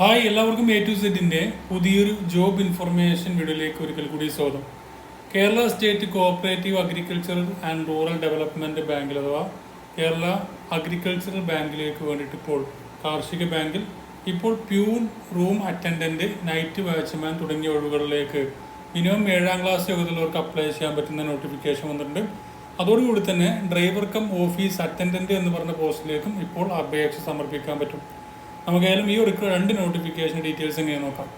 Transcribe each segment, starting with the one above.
Hi എല്ലാവർക്കും A to സെറ്റിന്റെ പുതിയൊരു ജോബ് ഇൻഫർമേഷൻ വീഡിയോയിലേക്ക് ഒരിക്കൽ കൂടി സ്വാഗതം. Kerala state cooperative agricultural and rural development ബാങ്കിൽ അഥവാ കേരള അഗ്രികൾച്ചറൽ ബാങ്കിലേക്ക് വേണ്ടിയിട്ട് ഇപ്പോൾ കാർഷിക ബാങ്കിൽ ഇപ്പോൾ peon room attendant night watchman തുടങ്ങിയ ഒഴിവുകളിലേക്ക് മിനിമം ഏഴാം ക്ലാസ് യോഗ്യതയുള്ളവർക്ക് അപ്ലൈ ചെയ്യാൻ പറ്റുന്ന നോട്ടിഫിക്കേഷൻ വന്നിട്ടുണ്ട്. അതോടുകൂടി തന്നെ ഡ്രൈവർ കം ഓഫീസ് അറ്റൻഡന്റ് എന്ന് പറഞ്ഞ പോസ്റ്റിലേക്കും ഇപ്പോൾ അപേക്ഷ സമർപ്പിക്കാൻ പറ്റും. നമുക്കായാലും ഈ ഒരു രണ്ട് നോട്ടിഫിക്കേഷൻ ഡീറ്റെയിൽസ് എങ്ങനെ നോക്കാം?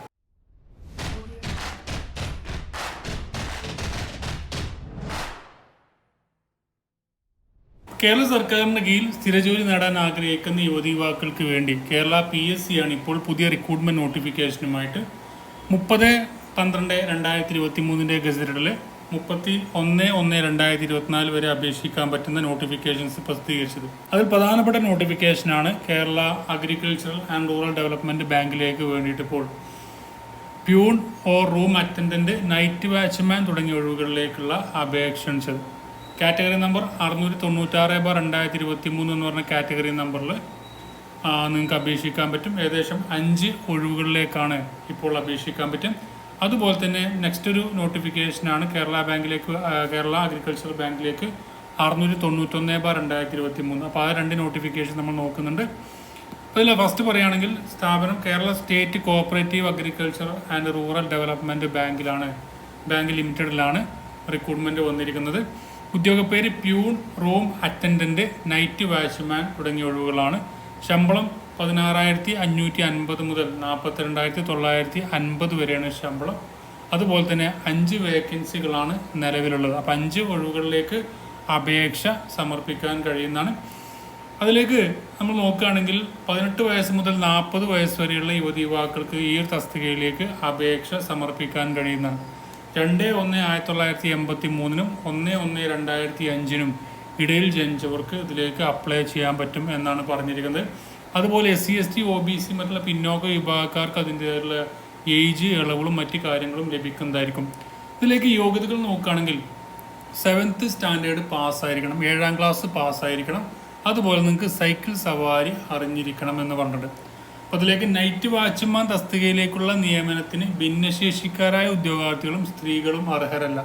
കേരള സർക്കാരിന്റെ കീഴിൽ സ്ഥിരജോലി നേടാൻ ആഗ്രഹിക്കുന്ന യുവതി യുവാക്കൾക്ക് വേണ്ടി കേരള പി എസ് സി ആണ് ഇപ്പോൾ പുതിയ റിക്രൂട്ട്മെന്റ് നോട്ടിഫിക്കേഷനുമായിട്ട് മുപ്പത് പന്ത്രണ്ട് രണ്ടായിരത്തി ഇരുപത്തി മൂന്നിന്റെ ഗസറ്റഡിൽ മുപ്പത്തി ഒന്ന് ഒന്ന് രണ്ടായിരത്തി ഇരുപത്തിനാല് വരെ അപേക്ഷിക്കാൻ പറ്റുന്ന നോട്ടിഫിക്കേഷൻസ് പ്രസിദ്ധീകരിച്ചത്. അതിൽ പ്രധാനപ്പെട്ട നോട്ടിഫിക്കേഷനാണ് Kerala agricultural and rural development ബാങ്കിലേക്ക് വേണ്ടിയിട്ട് ഇപ്പോൾ peon or room attendant night watchman തുടങ്ങിയ ഒഴിവുകളിലേക്കുള്ള അപേക്ഷ കാറ്റഗറി നമ്പർ അറുന്നൂറ്റി തൊണ്ണൂറ്റാറ് ബാർ രണ്ടായിരത്തി ഇരുപത്തി മൂന്ന് എന്ന് പറഞ്ഞ കാറ്റഗറി നമ്പറിൽ നിങ്ങൾക്ക് അപേക്ഷിക്കാൻ പറ്റും. ഏകദേശം അഞ്ച് ഒഴിവുകളിലേക്കാണ് ഇപ്പോൾ അപേക്ഷിക്കാൻ പറ്റും. അതുപോലെ തന്നെ നെക്സ്റ്റ് ഒരു നോട്ടിഫിക്കേഷനാണ് കേരള ബാങ്കിലേക്ക് കേരള അഗ്രികൾച്ചർ ബാങ്കിലേക്ക് അറുന്നൂറ്റി തൊണ്ണൂറ്റൊന്ന് ബാർ രണ്ടായിരത്തി ഇരുപത്തി മൂന്ന് അപ്പോൾ ആ രണ്ട് നോട്ടിഫിക്കേഷൻ നമ്മൾ നോക്കുന്നുണ്ട്. അതിൽ ഫസ്റ്റ് പറയുകയാണെങ്കിൽ സ്ഥാപനം Kerala state cooperative agriculture and rural development ബാങ്കിലാണ് bank ലിമിറ്റഡിലാണ് റിക്രൂട്ട്മെന്റ് വന്നിരിക്കുന്നത്. ഉദ്യോഗപ്പേര് peon room attendant night watchman തുടങ്ങിയ ഒഴിവുകളാണ്. ശമ്പളം പതിനാറായിരത്തി അഞ്ഞൂറ്റി അൻപത് മുതൽ നാൽപ്പത്തി രണ്ടായിരത്തി തൊള്ളായിരത്തി അൻപത് വരെയാണ് ശമ്പളം. അതുപോലെ തന്നെ അഞ്ച് വേക്കൻസികളാണ് നിലവിലുള്ളത്. അപ്പം അഞ്ച് ഒഴിവുകളിലേക്ക് അപേക്ഷ സമർപ്പിക്കാൻ കഴിയുന്നതാണ്. അതിലേക്ക് നമ്മൾ നോക്കുകയാണെങ്കിൽ പതിനെട്ട് വയസ്സ് മുതൽ നാൽപ്പത് വയസ്സ് വരെയുള്ള യുവതി യുവാക്കൾക്ക് ഈ ഒരു തസ്തികയിലേക്ക് അപേക്ഷ സമർപ്പിക്കാൻ കഴിയുന്നതാണ്. രണ്ട് ഒന്ന് ആയിരത്തി തൊള്ളായിരത്തി എൺപത്തി മൂന്നിനും ഒന്ന് ഒന്ന് രണ്ടായിരത്തി അഞ്ചിനും ഇടയിൽ ജനിച്ചവർക്ക് ഇതിലേക്ക് അപ്ലൈ ചെയ്യാൻ പറ്റും എന്നാണ് പറഞ്ഞിരിക്കുന്നത്. അതുപോലെ S C S T O B C മറ്റുള്ള പിന്നോക്ക വിഭാഗക്കാർക്ക് അതിന്റേതായുള്ള ഏജ് ഇളവുകളും മറ്റു കാര്യങ്ങളും ലഭിക്കുന്നതായിരിക്കും. ഇതിലേക്ക് യോഗ്യതകൾ നോക്കുകയാണെങ്കിൽ സെവൻത്ത് സ്റ്റാൻഡേർഡ് പാസ്സായിരിക്കണം ഏഴാം ക്ലാസ് പാസ്സായിരിക്കണം അതുപോലെ നിങ്ങൾക്ക് സൈക്കിൾ സവാരി അറിഞ്ഞിരിക്കണം എന്ന് പറഞ്ഞിട്ടുണ്ട്. അപ്പോൾ അതിലേക്ക് നൈറ്റ് വാച്ച്മാൻ തസ്തികയിലേക്കുള്ള നിയമനത്തിന് ഭിന്നശേഷിക്കാരായ ഉദ്യോഗാർത്ഥികളും സ്ത്രീകളും അർഹരല്ല.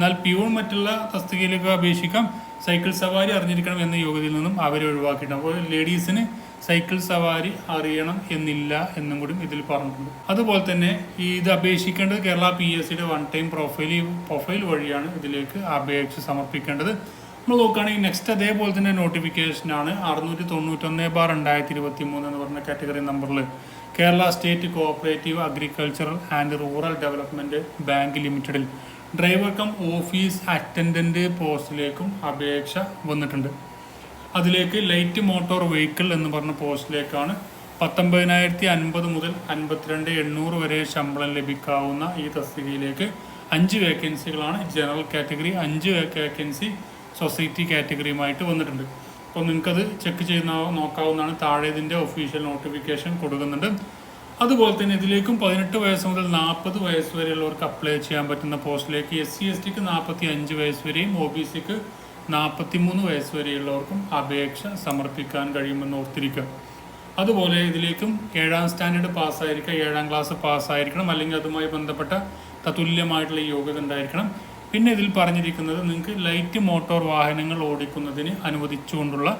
എന്നാൽ പ്യൂൺ മറ്റുള്ള തസ്തികയിലേക്ക് അപേക്ഷിക്കാം. സൈക്കിൾ സവാരി അറിഞ്ഞിരിക്കണം എന്ന യോഗ്യതയിൽ നിന്നും അവരെ ഒഴിവാക്കിയിട്ടുണ്ട്. അപ്പോൾ ലേഡീസിന് സൈക്കിൾ സവാരി അറിയണം എന്നില്ല എന്നും കൂടി ഇതിൽ പറഞ്ഞിട്ടുണ്ട്. അതുപോലെ തന്നെ ഇത് അപേക്ഷിക്കേണ്ടത് കേരള പി എസ് സിയുടെ വൺ ടൈം പ്രൊഫൈൽ പ്രൊഫൈൽ വഴിയാണ് ഇതിലേക്ക് അപേക്ഷ സമർപ്പിക്കേണ്ടത്. നമ്മൾ നോക്കുകയാണെങ്കിൽ നെക്സ്റ്റ് അതേപോലെ തന്നെ നോട്ടിഫിക്കേഷനാണ് അറുന്നൂറ്റി തൊണ്ണൂറ്റൊന്ന് ബാർ രണ്ടായിരത്തി ഇരുപത്തി മൂന്ന് എന്ന് പറഞ്ഞ കാറ്റഗറി നമ്പറിൽ Kerala state cooperative agricultural and rural development bank ലിമിറ്റഡിൽ ഡ്രൈവർ കം ഓഫീസ് അറ്റൻഡന്റ് പോസ്റ്റിലേക്കും അപേക്ഷ വന്നിട്ടുണ്ട്. അതിലേക്ക് ലൈറ്റ് മോട്ടോർ വെഹിക്കിൾ എന്ന് പറഞ്ഞ പോസ്റ്റിലേക്കാണ് പത്തൊമ്പതിനായിരത്തി അൻപത് മുതൽ അൻപത്തിരണ്ട് എണ്ണൂറ് വരെ ശമ്പളം ലഭിക്കാവുന്ന ഈ തസ്തികയിലേക്ക് അഞ്ച് വേക്കൻസികളാണ് ജനറൽ കാറ്റഗറി അഞ്ച് വേക്കൻസി സൊസൈറ്റി കാറ്റഗറിയുമായിട്ട് വന്നിട്ടുണ്ട്. അപ്പോൾ നിങ്ങൾക്കത് ചെക്ക് ചെയ്യുന്ന നോക്കാവുന്നതാണ്. താഴെ ഇതിന്റെ ഒഫീഷ്യൽ നോട്ടിഫിക്കേഷൻ കൊടുക്കുന്നുണ്ട്. അതുപോലെ തന്നെ ഇതിലേക്കും പതിനെട്ട് വയസ്സ് മുതൽ നാൽപ്പത് വയസ്സ് വരെയുള്ളവർക്ക് അപ്ലൈ ചെയ്യാൻ പറ്റുന്ന പോസ്റ്റിലേക്ക് എസ് സി എസ് ടിക്ക് നാൽപ്പത്തി അഞ്ച് വയസ്സ് വരെയും ഒ ബി സിക്ക് നാൽപ്പത്തി മൂന്ന് വയസ്സ് വരെയുള്ളവർക്കും അപേക്ഷ സമർപ്പിക്കാൻ കഴിയുമെന്ന് ഓർത്തിരിക്കുക. അതുപോലെ ഇതിലേക്കും ഏഴാം സ്റ്റാൻഡേർഡ് പാസ്സായിരിക്കുക ഏഴാം ക്ലാസ് പാസ്സായിരിക്കണം അല്ലെങ്കിൽ അതുമായി ബന്ധപ്പെട്ട തത്തുല്യമായിട്ടുള്ള യോഗ്യത ഉണ്ടായിരിക്കണം പിന്നെ ഇതിൽ പറഞ്ഞിരിക്കുന്നത് നിങ്ങൾക്ക് ലൈറ്റ് മോട്ടോർ വാഹനങ്ങൾ ഓടിക്കുന്നതിന് അനുവദിച്ചുകൊണ്ടുള്ള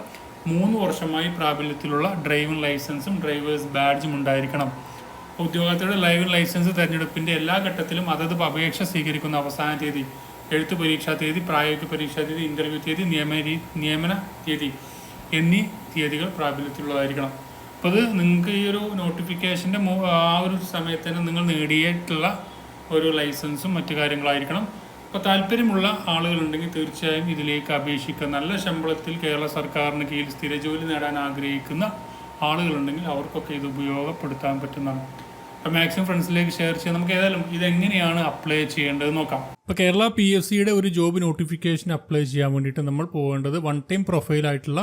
മൂന്ന് വർഷമായി പ്രാബല്യത്തിലുള്ള ഡ്രൈവിംഗ് ലൈസൻസും ഡ്രൈവേഴ്സ് ബാഡ്ജും ഉണ്ടായിരിക്കണം. ഉദ്യോഗാർത്ഥിയുടെ ഡ്രൈവിംഗ് ലൈസൻസ് തിരഞ്ഞെടുപ്പിന്റെ എല്ലാ ഘട്ടത്തിലും അതത് അപേക്ഷ സ്വീകരിക്കുന്ന അവസാന തീയതി എഴുത്തു പരീക്ഷാ തീയതി പ്രായോഗിക പരീക്ഷാ തീയതി ഇന്റർവ്യൂ തീയതി നിയമന നിയമന തീയതി എന്നീ തീയതികൾ പ്രാബല്യത്തിലുള്ളതായിരിക്കണം. അപ്പോൾ ഇത് നിങ്ങൾക്ക് ഈ ഒരു നോട്ടിഫിക്കേഷന്റെ ആ ഒരു സമയത്ത് തന്നെ നിങ്ങൾ നേടിയിട്ടുള്ള ഒരു ലൈസൻസും മറ്റു കാര്യങ്ങളായിരിക്കണം. അപ്പോൾ താല്പര്യമുള്ള ആളുകളുണ്ടെങ്കിൽ തീർച്ചയായും ഇതിലേക്ക് അപേക്ഷിക്കുക. നല്ല ശമ്പളത്തിൽ കേരള സർക്കാരിന് കീഴിൽ സ്ഥിര ജോലി നേടാൻ ആഗ്രഹിക്കുന്ന ആളുകളുണ്ടെങ്കിൽ അവർക്കൊക്കെ ഇത് ഉപയോഗപ്പെടുത്താൻ പറ്റുന്നതാണ്. അപ്പോൾ മാക്സിമം ഫ്രണ്ട്സിലേക്ക് ഷെയർ ചെയ്യാം. നമുക്ക് ഏതായാലും ഇതെങ്ങനെയാണ് അപ്ലൈ ചെയ്യേണ്ടത് നോക്കാം. ഇപ്പോൾ കേരള പി എസ് സിയുടെ ഒരു ജോബ് നോട്ടിഫിക്കേഷൻ അപ്ലൈ ചെയ്യാൻ വേണ്ടിയിട്ട് നമ്മൾ പോകേണ്ടത് വൺ ടൈം പ്രൊഫൈലായിട്ടുള്ള